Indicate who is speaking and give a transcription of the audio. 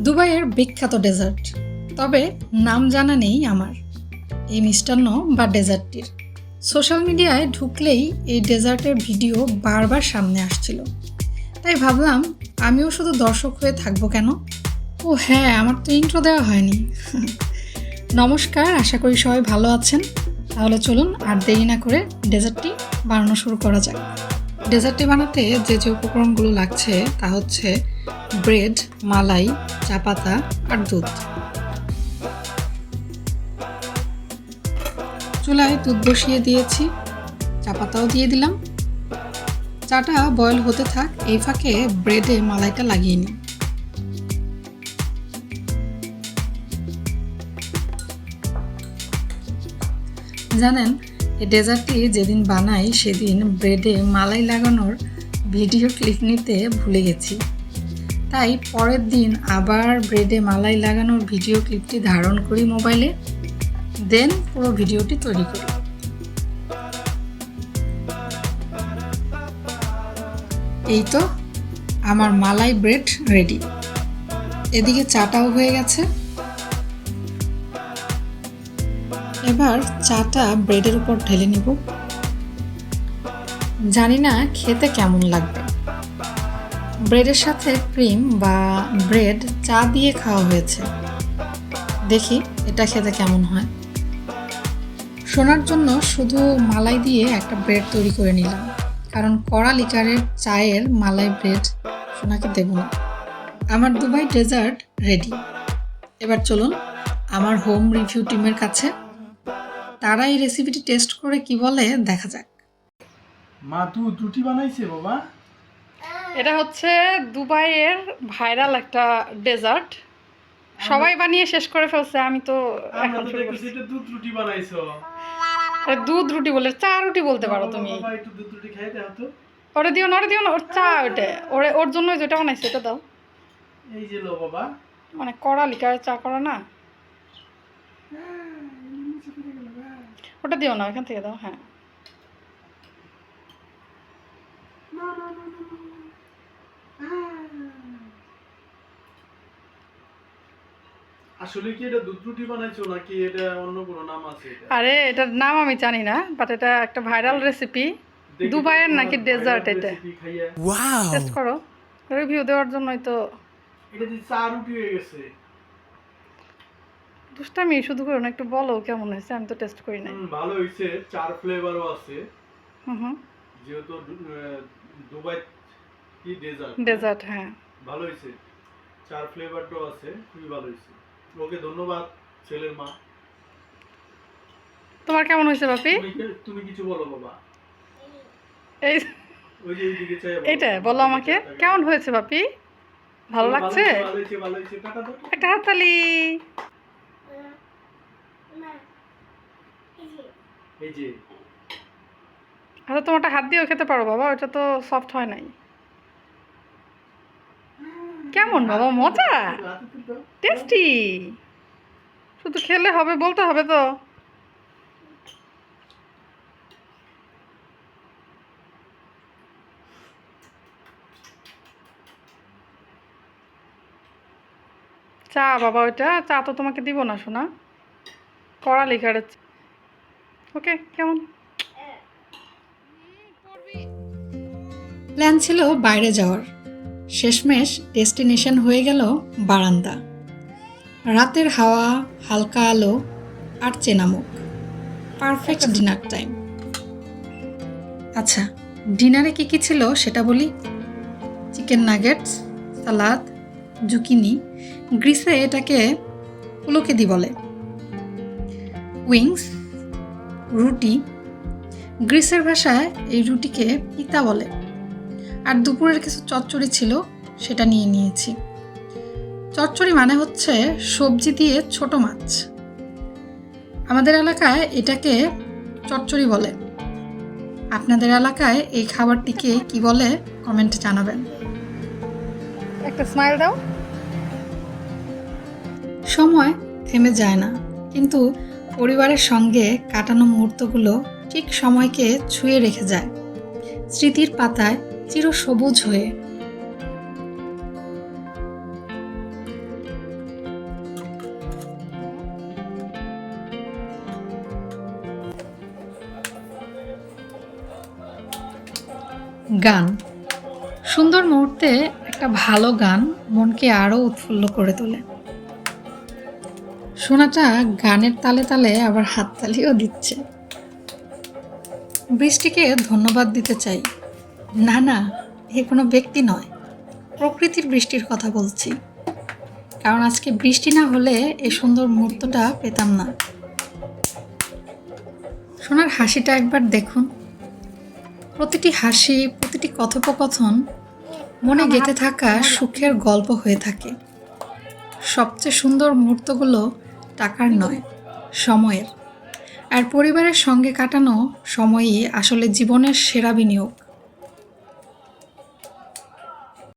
Speaker 1: দুবাইয়ের বিখ্যাত ডেজার্ট। তবে নাম জানা নেই আমার। এই মিষ্টান্ন বা ডেজার্টটির। সোশ্যাল মিডিয়ায় ঢুকলেই এই ডেজার্টের ভিডিও বারবার সামনে আসছিল। তাই ভাবলাম, আমিও শুধু দর্শক হয়ে থাকব কেন? ও হ্যাঁ আমার তো ইন্ট্রো দেওয়া হয়নি। নমস্কার, আশা করি সবাই ভালো আছেন। তাহলে চলুন আর দেরি না করে ডেজার্টটি বানানো শুরু করা যাক। ডেজার্টটি বানাতে যে যে উপকরণগুলো লাগছে তা হচ্ছে ব্রেড, মালাই, চা পাতা আর দুধ। চুলায় দুধ বসিয়ে দিয়েছি, চা পাতাও দিয়ে দিলাম। চাটা বয়েল হতে থাক, এই ফাঁকে ব্রেডে মালাইটা লাগিয়ে নিই। জানেন, এই ডেজার্টটি যেদিন বানাই, সেদিন ব্রেডে মালাই লাগানোর ভিডিও ক্লিপ নিতে ভুলে গেছি। তাই পরের দিন আবার ব্রেডে মালাই লাগানোর ভিডিও ক্লিপটি ধারণ করি মোবাইলে। দেন পুরো ভিডিওটি তৈরি করি। এই তো আমার মালাই ব্রেড রেডি। এদিকে চাটাও হয়ে গেছে। এবার চাটা ব্রেডের উপর ঢেলে নিব। জানি না খেতে কেমন লাগবে। ব্রেডের সাথে ক্রিম বা ব্রেড চা দিয়ে খাওয়া হয়েছে। দেখি এটা খেতে কেমন হয়। শোনার জন্য শুধু মালাই দিয়ে একটা ব্রেড তৈরি করে নিলাম। কারণ কড়া লিটারের চায়ের মালাই ব্রেড সোনাকে দেব না। আমার দুবাই ডেজার্ট রেডি। এবার চলুন আমার হোম রিভিউ টিমের কাছে। তারা এই রেসিপিটি টেস্ট করে কি বলে দেখা যাক।
Speaker 2: মা দুধ রুটি বানাইছে বাবা?
Speaker 3: এটা হচ্ছে দুবাইয়ের ভাইরাল একটা ডেজার্ট। সবাই বানিয়ে শেষ করে ফেলছে আমি তো এখন শুরু করছি।
Speaker 2: এটা দুধ রুটি বানাইছো।
Speaker 3: আরে দুধ রুটি বলে চা রুটি বলতে পারো তুমি।
Speaker 2: বাবা একটু দুধ রুটি খাই দাও তো।
Speaker 3: ওরে দিও না ওরে দিও না ওর চা ওটা ওরে ওর জন্য যেটা বানাইছে এটা দাও।
Speaker 2: এই যে লো বাবা।
Speaker 3: মানে কড়া লিকার চা করা না? ওটা দিও না এখান থেকে দাও হ্যাঁ।
Speaker 2: আসলে কি এটা দুধ রুটি বানাইছো নাকি এটা অন্য কোনো নাম আছে
Speaker 3: আরে এটার নাম আমি জানি না বাট এটা একটা ভাইরাল রেসিপি দুবাইয়ের নাকি ডেজার্ট এটা।
Speaker 2: খাইয়া।
Speaker 3: টেস্ট করো। রিভিউ দেওয়ার জন্যই তো।
Speaker 2: এটা যে চা রুটি হয়ে গেছে।
Speaker 3: দুষ্টামি শুধু করো না একটু বলো কেমন হয়েছে আমি তো টেস্ট করি নাই।
Speaker 2: ভালো হয়েছে চার ফ্লেভারও আছে।
Speaker 3: হুম হুম।
Speaker 2: যেহেতু দুবাই কি ডেজার্ট
Speaker 3: ডেজার্ট হ্যাঁ।
Speaker 2: ভালো হয়েছে। চার ফ্লেভারটাও আছে খুবই ভালো হয়েছে। ওকে ধন্যবাদ ছেলের মা।
Speaker 3: তোমার কেমন হয়েছে বাপি?
Speaker 2: তুমি কিছু বলো বাবা।
Speaker 3: এই এইটা বলো আমাকে। কেমন হয়েছে বাপি? ভালো লাগছে? একটা হাততালি। আচ্ছা তোমারটা হাত দিয়েও খেতে পারো বাবা ওটা তো সফট হয় নাই। কেমন বাবা? মজা। টেস্টি শুধু খেলে হবে বলতে হবে তো। চা বাবা, ওইটা চা তো তোমাকে দিব না শোনা কড়া লিখার ওকে, কেমন?
Speaker 1: প্ল্যান ছিল বাইরে যাওয়ার। শেষমেশ ডেস্টিনেশন হয়ে গেল বারান্দা। রাতের হাওয়া হালকা আলো আর চেনামুখ। Perfect dinner time. আচ্ছা ডিনারে কি কি ছিল সেটা বলি? চিকেন নাগেটস সালাদ জুকিনি গ্রিসে এটাকে পুলকেদি বলে। উইংস রুটি। গ্রিসের ভাষায় এই রুটিকে পিতা বলে। আর দুপুরের কিছু চচ্চড়ি ছিল, সেটা নিয়ে নিয়েছি। চচ্চড়ি মানে হচ্ছে সবজি দিয়ে ছোট মাছ। আমাদের এলাকায় এটাকে চচ্চড়ি বলে। আপনাদের এলাকায় এই খাবারটিকে কি বলে, কমেন্ট জানাবেন।
Speaker 3: একটা স্মাইল দাও।
Speaker 1: সময় থেমে যায় না, কিন্তু পরিবারের সঙ্গে কাটানো মুহূর্তগুলো ঠিক সময়কে ছুঁয়ে রেখে যায়। স্মৃতির পাতায় চিরসবুজ হয়ে। গান। সুন্দর মুহূর্তে একটা ভালো গান মনকে আরও উৎফুল্ল করে তোলে। সোনাটা গানের তালে তালে আবার হাততালিও দিচ্ছে। বৃষ্টিকে ধন্যবাদ দিতে চাই। না না এ কোনো ব্যক্তি নয়। প্রকৃতির বৃষ্টির কথা বলছি। কারণ আজকে বৃষ্টি না হলে এই সুন্দর মুহূর্তটা পেতাম না। সোনার হাসিটা একবার দেখুন। প্রতিটি হাসি প্রতিটি কথোপকথন মনে গেঁথে থাকা সুখের গল্প হয়ে থাকে। সবচেয়ে সুন্দর মুহূর্তগুলো টাকার নয় সময়ের। আর পরিবারের সঙ্গে কাটানো সময়ই আসলে জীবনের সেরা বিনিয়োগ।